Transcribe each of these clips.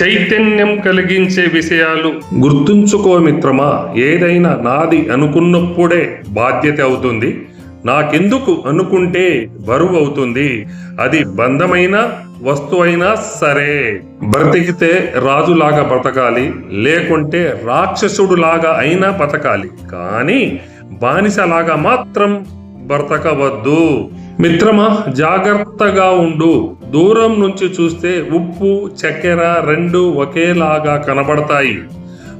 చైతన్యం కలిగించే విషయాలు గుర్తుంచుకో మిత్రమా ఏదైనా నాది అనుకున్నప్పుడే బాధ్యత అవుతుంది. నాకెందుకు అనుకుంటే బరువు అవుతుంది. అది బంధమైన వస్తువైనా సరే. బ్రతికితే రాజులాగా బ్రతకాలి లేకుంటే రాక్షసుడులాగా అయినా బతకాలి. కానీ బానిసలాగా మాత్రం బ్రతకవద్దు మిత్రమా జాగ్రత్తగా ఉండు. దూరం నుంచి చూస్తే ఉప్పు చక్కెర రెండు ఒకేలాగా కనబడతాయి.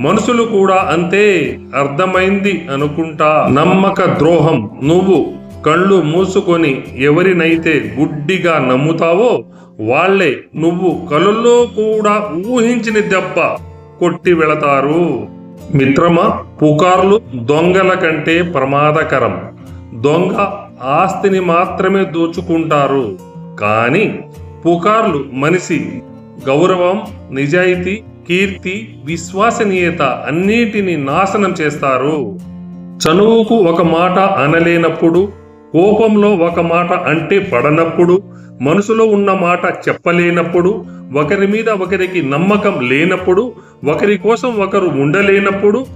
మనుషులు కూడా అంతే అర్థమైంది అనుకుంటా. నమ్మక ద్రోహం. నువ్వు కళ్ళు మూసుకొని ఎవరినైతే గుడ్డిగా నమ్ముతావో వాళ్ళే నువ్వు కళ్ళల్లో కూడా ఊహించిన దెబ్బ కొట్టి వెళతారు. మిత్రమా పుకార్లు దొంగల కంటే ప్రమాదకరం. దొంగ ఆస్తిని మాత్రమే దోచుకుంటారు. కానీ పుకార్లు మనిషి గౌరవం నిజాయితీ కీర్తి విశ్వసనీయత అన్నిటిని నాశనం చేస్తారు. చనువుకు ఒక మాట అనలేనప్పుడు కోపంలో ఒక మాట అంటే పడనప్పుడు మనసులో ఉన్న మాట చెప్పలేనప్పుడు ఒకరి మీద ఒకరికి నమ్మకం లేనప్పుడు ఒకరి కోసం ఒకరు ఉండలేనప్పుడు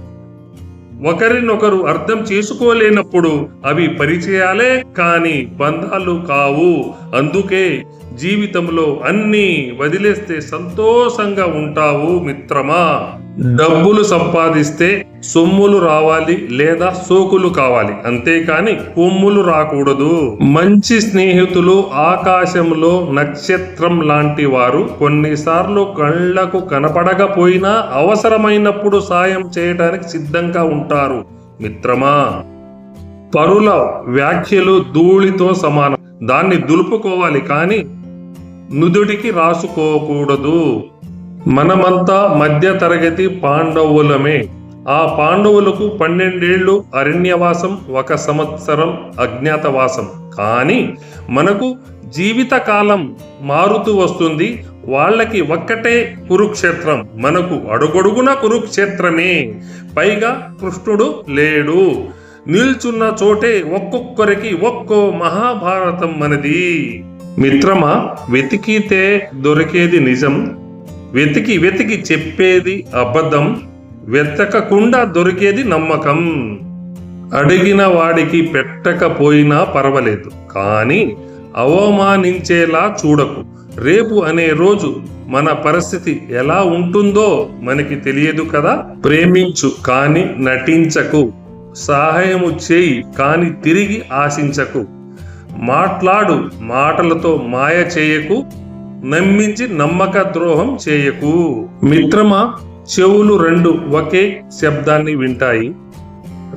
ఒకరినొకరు అర్థం చేసుకోలేనప్పుడు అవి పరిచయాలే కాని బంధాలు కావు. అందుకే జీవితంలో అన్నీ వదిలేస్తే సంతోషంగా ఉంటావు మిత్రమా. డబ్బులు సంపాదిస్తే సొమ్ములు రావాలి లేదా సోకులు కావాలి. అంతేకాని కొమ్ములు రాకూడదు. మంచి స్నేహితులు ఆకాశంలో నక్షత్రం లాంటి వారు కొన్నిసార్లు కళ్ళకు కనపడకపోయినా అవసరమైనప్పుడు సాయం చేయడానికి సిద్ధంగా ఉంటారు మిత్రమా. పరుల వ్యాఖ్యలు ధూళితో సమానం. దాన్ని దులుపుకోవాలి కానీ నుదుడికి రాసుకోకూడదు. మనమంతా మధ్య తరగతి పాండవులమే. ఆ పాండవులకు పన్నెండేళ్ళు అరణ్యవాసం ఒక సంవత్సరం అజ్ఞాతవాసం. కానీ మనకు జీవితకాలం మారుతూ వస్తుంది. వాళ్ళకి ఒక్కటే కురుక్షేత్రం. మనకు అడుగడుగున కురుక్షేత్రమే. పైగా కృష్ణుడు లేడు. నిల్చున్న చోటే ఒక్కొక్కరికి ఒక్కో మహాభారతం మనది. మిత్రమా వెతికితే దొరికేది నిజం. వెతికి వెతికి చెప్పేది అబద్ధం. వెతకకుండా దొరికేది నమ్మకం. అడిగిన వాడికి పెట్టకపోయినా పర్వాలేదు. కానీ అవమానించేలా చూడకు. రేపు అనే రోజు మన పరిస్థితి ఎలా ఉంటుందో మనకి తెలియదు కదా? ప్రేమించు కానీ నటించకు. సహాయము చేయి కానీ తిరిగి ఆశించకు. మాట్లాడు మాటలతో మాయ చేయకు నమ్మించి నమ్మక ద్రోహం చేయకు. మిత్రమా చెవులు రెండు ఒకే శబ్దాన్ని వింటాయి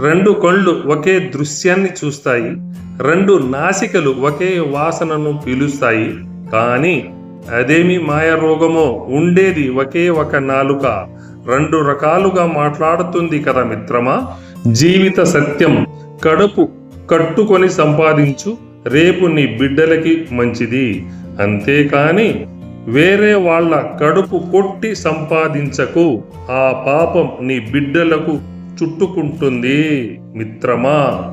రెండు కళ్ళు ఒకే దృశ్యాన్ని చూస్తాయి రెండు నాసికలు ఒకే వాసనను పీలుస్తాయి కానీ అదేమి మాయ రోగమో? ఉండేది ఒకే ఒక నాలుక రెండు రకాలుగా మాట్లాడుతుంది కదా మిత్రమా? జీవిత సత్యం కడుపు కట్టుకొని సంపాదించు రేపు నీ బిడ్డలకి మంచిది. అంతేకాని వేరే వాళ్ళ కడుపు కొట్టి సంపాదించకు. ఆ పాపం నీ బిడ్డలకు చుట్టుకుంటుంది మిత్రమా.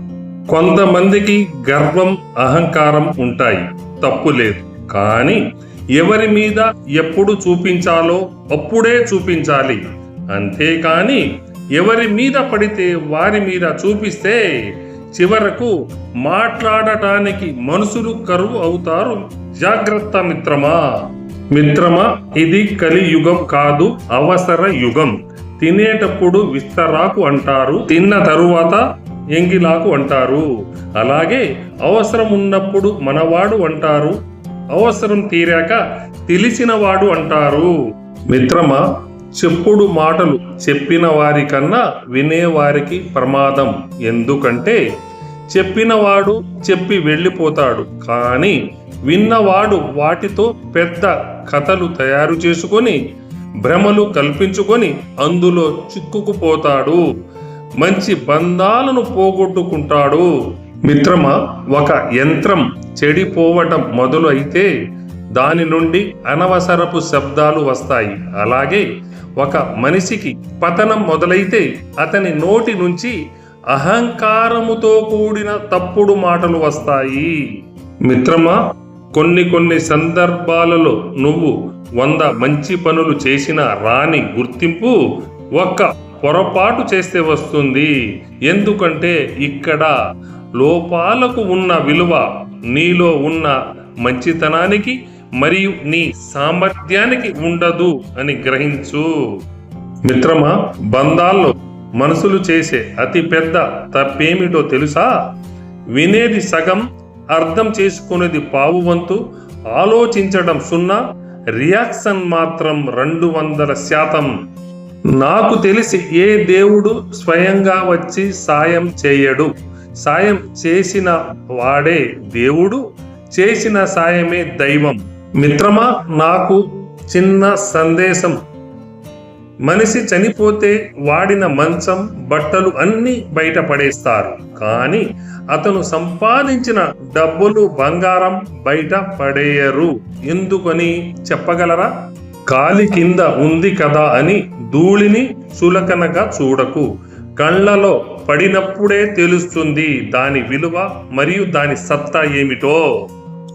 కొంతమందికి గర్వం అహంకారం ఉంటాయి. తప్పు లేదు. కానీ ఎవరి మీద ఎప్పుడు చూపించాలో అప్పుడే చూపించాలి. అంతేకాని ఎవరి మీద పడితే వారి మీద చూపిస్తే చివరకు మాట్లాడటానికి మనుషులు కరువు అవుతారు. జాగ్రత్త మిత్రమా. మిత్రమా ఇది కలియుగం కాదు అవసర యుగం. తినేటప్పుడు విస్తరాకు అంటారు తిన్న తరువాత ఎంగిలాకు అంటారు. అలాగే అవసరం ఉన్నప్పుడు మనవాడు అంటారు అవసరం తీరాక తెలిసినవాడు అంటారు. మిత్రమా చెప్పుడు మాటలు చెప్పిన వారికన్నా వినేవారికి ప్రమాదం. ఎందుకంటే చెప్పినవాడు చెప్పి వెళ్ళిపోతాడు కానీ విన్నవాడు వాటితో పెద్ద కథలు తయారు చేసుకొని భ్రమలు కల్పించుకొని అందులో చిక్కుకుపోతాడు. మంచి బంధాలను పోగొట్టుకుంటాడు. మిత్రమా ఒక యంత్రం చెడిపోవటం మొదలు అయితే దాని నుండి అనవసరపు శబ్దాలు వస్తాయి. అలాగే ఒక మనిషికి పతనం మొదలైతే అతని నోటి నుంచి అహంకారముతో కూడిన తప్పుడు మాటలు వస్తాయి. మిత్రమా కొన్ని కొన్ని సందర్భాలలో నువ్వు వంద మంచి పనులు చేసిన రాని గుర్తింపు ఒక్క పొరపాటు చేస్తే వస్తుంది. ఎందుకంటే ఇక్కడ లోపాలకు ఉన్న విలువ నీలో ఉన్న మంచితనానికి మరియు నీ సామర్థ్యానికి ఉండదు అని గ్రహించు. మిత్రమా బంధాల్లో మనసులు చేసే అతి పెద్ద తప్పేమిటో తెలుసా? వినేది సగం అర్థం చేసుకునేది పావు వంతు ఆలోచించడం సున్నా రియాక్షన్ మాత్రం రెండు వందల శాతం. నాకు తెలిసి ఏ దేవుడు స్వయంగా వచ్చి సాయం చేయడు. సాయం చేసిన వాడే దేవుడు చేసిన సాయమే దైవం. మిత్రమా నాకు చిన్న సందేశం. మనిషి చనిపోతే వాడిన మంచం బట్టలు అన్నీ బయట పడేస్తారు కానీ అతను సంపాదించిన డబ్బులు బంగారం బయట పడేయరు. ఎందుకని చెప్పగలరా? కాలి కింద ఉంది కదా అని ధూళిని చులకనగా చూడకు. కళ్ళలో పడినప్పుడే తెలుస్తుంది దాని విలువ మరియు దాని సత్తా ఏమిటో.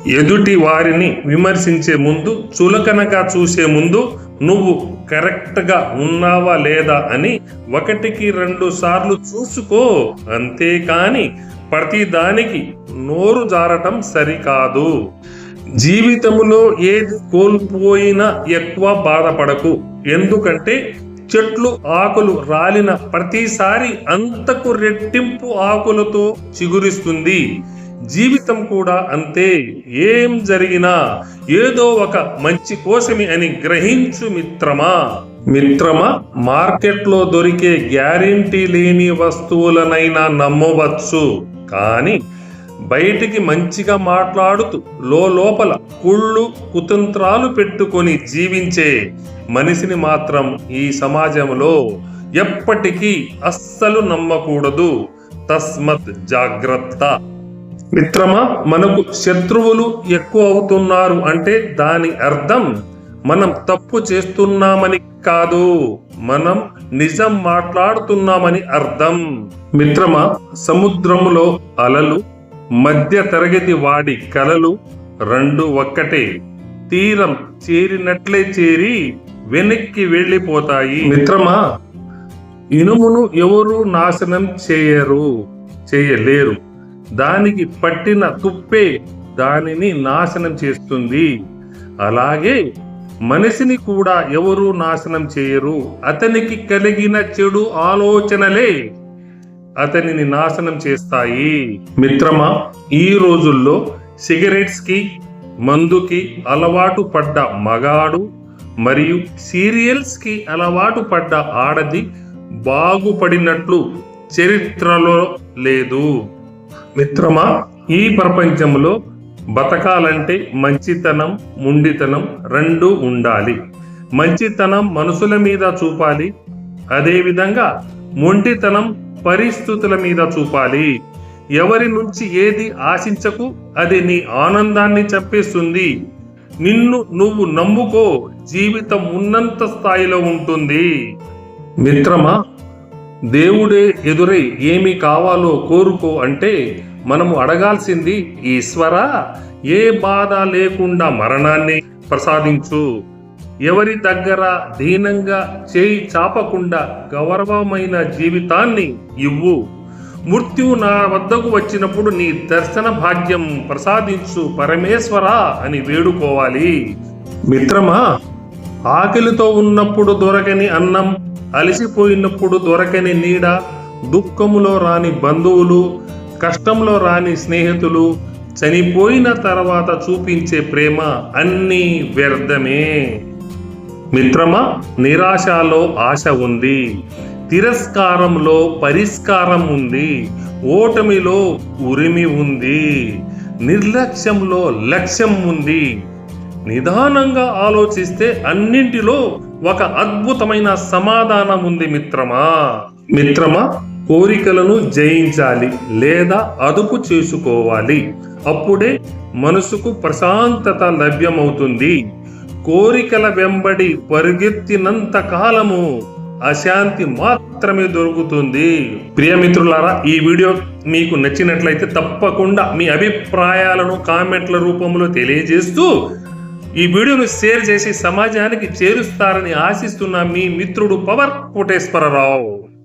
ఎదుటి వారిని విమర్శించే ముందు చులకనగా చూసే ముందు నువ్వు కరెక్ట్గా ఉన్నావా లేదా అని ఒకటికి రెండు సార్లు చూసుకో. అంతేకాని ప్రతి దానికి నోరు జారటం సరికాదు. జీవితంలో ఏది కోల్పోయినా ఎక్కువ బాధపడకు. ఎందుకంటే చెట్లు ఆకులు రాలిన ప్రతిసారి అంతకు రెట్టింపు ఆకులతో చిగురిస్తుంది. జీవితం కూడా అంతే. ఏం జరిగినా ఏదో ఒక మంచి కోసమి అని గ్రహించు మిత్రమా? మిత్రమా మార్కెట్లో దొరికే గ్యారెంటీ లేని వస్తువులనైనా నమ్మవచ్చు. కానీ బయటికి మంచిగా మాట్లాడుతూ లోపల కుళ్ళు కుతంత్రాలు పెట్టుకొని జీవించే మనిషిని మాత్రం ఈ సమాజంలో ఎప్పటికీ అస్సలు నమ్మకూడదు. తస్మత్ జాగ్రత్త. మిత్రమా మనకు శత్రువులు ఎక్కువ అవుతున్నారు అంటే దాని అర్థం మనం తప్పు చేస్తున్నామని కాదు మనం నిజం మాట్లాడుతున్నామని అర్థం. మిత్రమా సముద్రములో అలలు మధ్య తరగతి వాడి కలలు రెండు ఒక్కటే. తీరం చేరినట్లే చేరి వెనక్కి వెళ్ళిపోతాయి. మిత్రమా ఇనుమును ఎవరు నాశనం చేయరు చేయలేరు. దానికి పట్టిన తుప్పే దానిని నాశనం చేస్తుంది. అలాగే మనిషిని కూడా ఎవరు నాశనం చేయరు. అతనికి కలిగిన చెడు ఆలోచనలే అతనిని నాశనం చేస్తాయి. మిత్రమా ఈ రోజుల్లో సిగరెట్స్కి మందుకి అలవాటు పడ్డ మగాడు మరియు సీరియల్స్కి అలవాటు పడ్డ ఆడది బాగుపడినట్లు చరిత్రలో లేదు. మిత్రమా ఈ ప్రపంచంలో బతకాలంటే మంచితనం ముండితనం రెండు ఉండాలి. మంచితనం మనుషుల మీద చూపాలి అదేవిధంగా మొండితనం పరిస్థితుల మీద చూపాలి. ఎవరి నుంచి ఏది ఆశించకు అది నీ ఆనందాన్ని చంపేస్తుంది నిన్ను నువ్వు నమ్ముకో జీవితం ఉన్నంత స్థాయిలో ఉంటుంది. మిత్రమా దేవుడే ఎదురై ఏమి కావాలో కోరుకో అంటే మనము అడగాల్సింది ఈశ్వర ఏ బాధ లేకుండా మరణాన్ని ప్రసాదించు. ఎవరి దగ్గర దీనంగా చేయి చాపకుండా గౌరవమైన జీవితాన్ని ఇవ్వు. మృత్యు నా వద్దకు వచ్చినప్పుడు నీ దర్శన భాగ్యం ప్రసాదించు పరమేశ్వర అని వేడుకోవాలి. మిత్రమా ఆకలితో ఉన్నప్పుడు దొరకని అన్నం అలసిపోయినప్పుడు దొరకని నీడ దుఃఖములో రాని బంధువులు కష్టంలో రాని స్నేహితులు చనిపోయిన తర్వాత చూపించే ప్రేమ అన్నీ వ్యర్థమే. మిత్రమా నిరాశలో ఆశ ఉంది తిరస్కారంలో పరిష్కారం ఉంది ఓటమిలో ఉరిమి ఉంది నిర్లక్ష్యంలో లక్ష్యం ఉంది. నిదానంగా ఆలోచిస్తే అన్నింటిలో ఒక అద్భుతమైన సమాధానం ఉంది మిత్రమా. మిత్రమా కోరికలను జయించాలి లేదా అదుపు చేసుకోవాలి. అప్పుడే మనసుకు ప్రశాంతత లభ్యమవుతుంది. కోరికల వెంబడి పరిగెత్తినంత కాలము అశాంతి మాత్రమే దొరుకుతుంది. ప్రియమిత్రులారా ఈ వీడియో మీకు నచ్చినట్లయితే తప్పకుండా మీ అభిప్రాయాలను కామెంట్ల రూపంలో తెలియజేస్తూ ఈ వీడియోను షేర్ చేసి సమాజానికి చేరుస్తారని ఆశిస్తున్న మీ మిత్రుడు పవర్ కోటేశ్వరరావు.